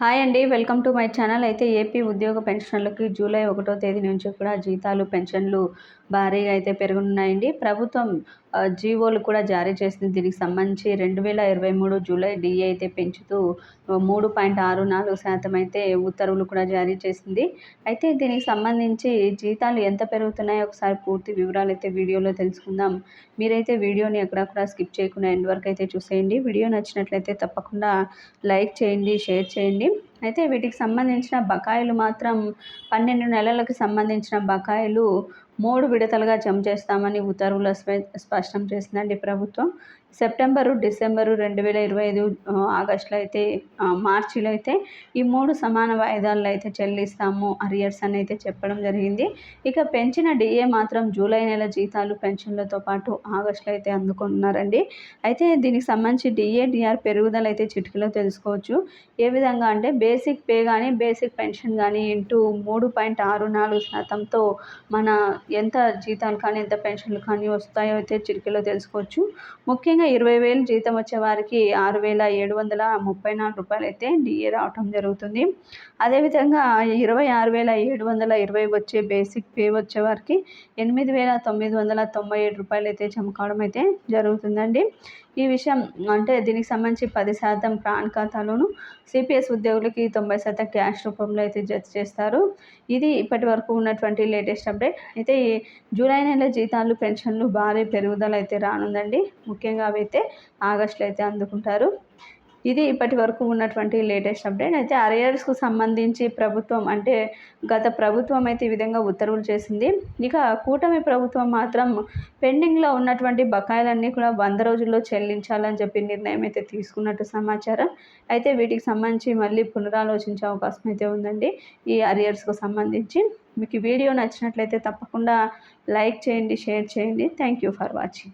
Hi అండి welcome to my channel. అయితే AP ఉద్యోగ పెన్షన్లకి జూలై ఒకటో తేదీ నుంచి కూడా జీతాలు పెన్షన్లు భారీగా అయితే పెరుగున్నాయండి. ప్రభుత్వం జీవోలు కూడా జారీ చేసింది. దీనికి సంబంధించి రెండు వేల ఇరవై మూడు జూలై డిఏ అయితే పెంచుతూ మూడు పాయింట్ ఆరు నాలుగు శాతం అయితే ఉత్తర్వులు కూడా జారీ చేసింది. అయితే దీనికి సంబంధించి జీతాలు ఎంత పెరుగుతున్నాయో ఒకసారి పూర్తి వివరాలు అయితే వీడియోలో తెలుసుకుందాం. మీరైతే వీడియోని ఎక్కడక్కడ స్కిప్ చేయకుండా ఎండ్ వరకు అయితే చూసేయండి. వీడియో నచ్చినట్లయితే తప్పకుండా లైక్ చేయండి షేర్ చేయండి. అయితే వీటికి సంబంధించిన బకాయిలు మాత్రం పన్నెండు నెలలకు సంబంధించిన బకాయిలు మూడు విడతలుగా జమ చేస్తామని ఉత్తర్వులు స్పష్టం చేసిందండి ప్రభుత్వం. సెప్టెంబరు డిసెంబరు రెండు వేల ఇరవై ఐదు ఆగస్టులో అయితే మార్చిలో అయితే ఈ మూడు సమాన వాయిదాల్లో అయితే చెల్లిస్తాము అరియర్స్ అని అయితే చెప్పడం జరిగింది. ఇక పెంచిన డిఏ మాత్రం జూలై నెల జీతాలు పెన్షన్లతో పాటు ఆగస్టులో అయితే అందుకుంటున్నారండి అయితే దీనికి సంబంధించి డిఏ డిఆర్ పెరుగుదల అయితే చిటికలో తెలుసుకోవచ్చు. ఏ విధంగా అంటే బేసిక్ పే కానీ బేసిక్ పెన్షన్ కానీ ఇంటూ మూడు పాయింట్ ఆరు నాలుగు శాతంతో మన ఎంత జీతాలు కానీ ఎంత పెన్షన్లు కానీ వస్తాయో అయితే చిటికలో తెలుసుకోవచ్చు. ముఖ్యంగా ఇరవై వేలు జీతం వచ్చే వారికి ఆరు వేల ఏడు వందల ముప్పై నాలుగు రూపాయలు అయితే డిఏ రావటం జరుగుతుంది. అదేవిధంగా ఇరవై ఆరు వేల ఏడు వందల ఇరవై వచ్చే బేసిక్ పే వచ్చే వారికి ఎనిమిది వేల తొమ్మిది వందల తొంభై ఏడు రూపాయలు అయితే జమ కావడం అయితే జరుగుతుందండి. ఈ విషయం అంటే దీనికి సంబంధించి పది శాతం ప్రాణ్ ఖాతాలోను సిపిఎస్ ఉద్యోగులకి తొంభై శాతం క్యాష్ రూపంలో అయితే జత చేస్తారు. ఇది ఇప్పటి వరకు ఉన్నటువంటి లేటెస్ట్ అప్డేట్. అయితే జూలై నెల జీతాలు పెన్షన్లు భారీ పెరుగుదల అయితే రానుందండి. ముఖ్యంగా అవి అయితే ఆగస్టులో అయితే అందుకుంటారు. ఇది ఇప్పటి వరకు ఉన్నటువంటి లేటెస్ట్ అప్డేట్. అయితే అరియర్స్కు సంబంధించి ప్రభుత్వం అంటే గత ప్రభుత్వం అయితే ఈ విధంగా ఉత్తర్వులు చేసింది. ఇక కూటమి ప్రభుత్వం మాత్రం పెండింగ్లో ఉన్నటువంటి బకాయిలన్నీ కూడా వంద రోజుల్లో చెల్లించాలని చెప్పి నిర్ణయం అయితే తీసుకున్నట్టు సమాచారం. అయితే వీటికి సంబంధించి మళ్ళీ పునరాలోచించే అవకాశం అయితే ఉందండి ఈ అరియర్స్కు సంబంధించి. మీకు వీడియో నచ్చినట్లయితే తప్పకుండా లైక్ చేయండి షేర్ చేయండి. Thank you for watching.